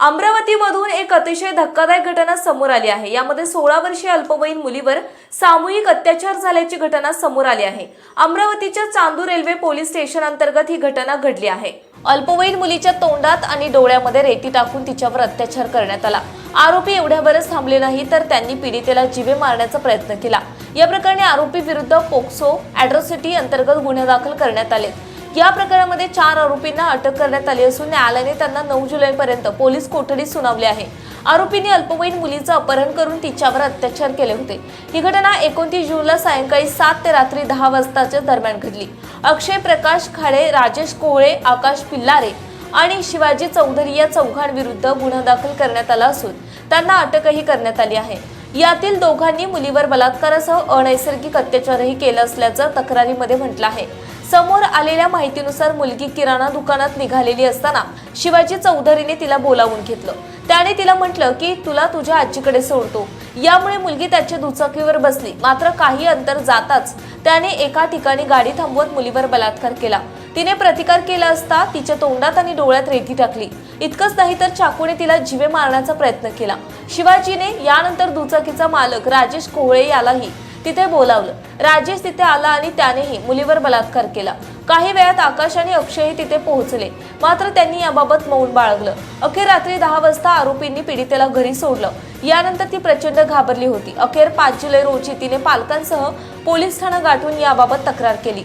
अमरावतीमधून एक अतिशय धक्कादायक घटना समोर आली आहे. यामध्ये सोळा वर्षीय अल्पवयीन मुलीवर सामूहिक अत्याचार झाल्याची घटना समोर आली आहे. अमरावतीच्या चांदूर रेल्वे पोलीस स्टेशन अंतर्गत ही घटना घडली आहे. अल्पवयीन मुलीच्या तोंडात आणि डोळ्यामध्ये रेती टाकून तिच्यावर अत्याचार करण्यात आला. आरोपी एवढ्यावरच थांबले नाही तर त्यांनी पीडितेला जीवे मारण्याचा प्रयत्न केला. या प्रकरणी आरोपी विरुद्ध पोक्सो अॅट्रॉसिटी अंतर्गत गुन्हे दाखल करण्यात आले. या प्रकरणामध्ये चार आरोपींना अटक करण्यात आली असून न्यायालयाने त्यांना नऊ जुलैपर्यंत पोलीस कोठडीत सुनावले आहे. आरोपींनी अल्पवयीन मुलीचं अपहरण करून तिच्यावर अत्याचार केले होते. ही घटना एकोणतीस जूनला सायंकाळी सात ते रात्री दहा वाजताच्या दरम्यान घडली. अक्षय प्रकाश खाडे राजेश कोळे आकाश पिल्लारे आणि शिवाजी चौधरी या चौघांविरुद्ध गुन्हा दाखल करण्यात आला असून त्यांना अटकही करण्यात आली आहे. यातील दोघांनी मुलीवर बलात्कारासह अनैसर्गिक अत्याचारही केलं असल्याचं तक्रारीमध्ये म्हटलं आहे. समोर आलेल्या माहितीनुसार मुलगी किराणा दुकानात निघालेली असताना शिवाजी चौधरीने तिला बोलावून घेतलं. त्याने तिला म्हटलं की तुला तुझ्या आजीकडे सोडतो. यामुळे मुलगी त्याच्या दुचाकीवर बसली. मात्र काही अंतर जाताच त्याने एका ठिकाणी गाडी थांबवत मुलीवर बलात्कार केला. तिने प्रतिकार केला असता तिच्या तोंडात आणि डोळ्यात रेती टाकली. इतकंच नाही तर चाकूने तिला जीवे मारण्याचा प्रयत्न केला. शिवाजीने यानंतर दुचाकीचा मालक राजेश कोहळे यालाही तिथे बोलावलं. राजेश तिथे आला आणि त्यानेही मुलीवर बलात्कार केला. काही वेळात आकाश आणि अक्षयही तिथे पोहोचले. मात्र त्यांनी याबाबत मौन बाळगलं. अखेर रात्री दहा वाजता आरोपींनी पीडितेला घरी सोडलं. यानंतर ती प्रचंड घाबरली होती. अखेर पाच जुलै रोजी तिने पालकांसह पोलीस ठाणं गाठून याबाबत तक्रार केली.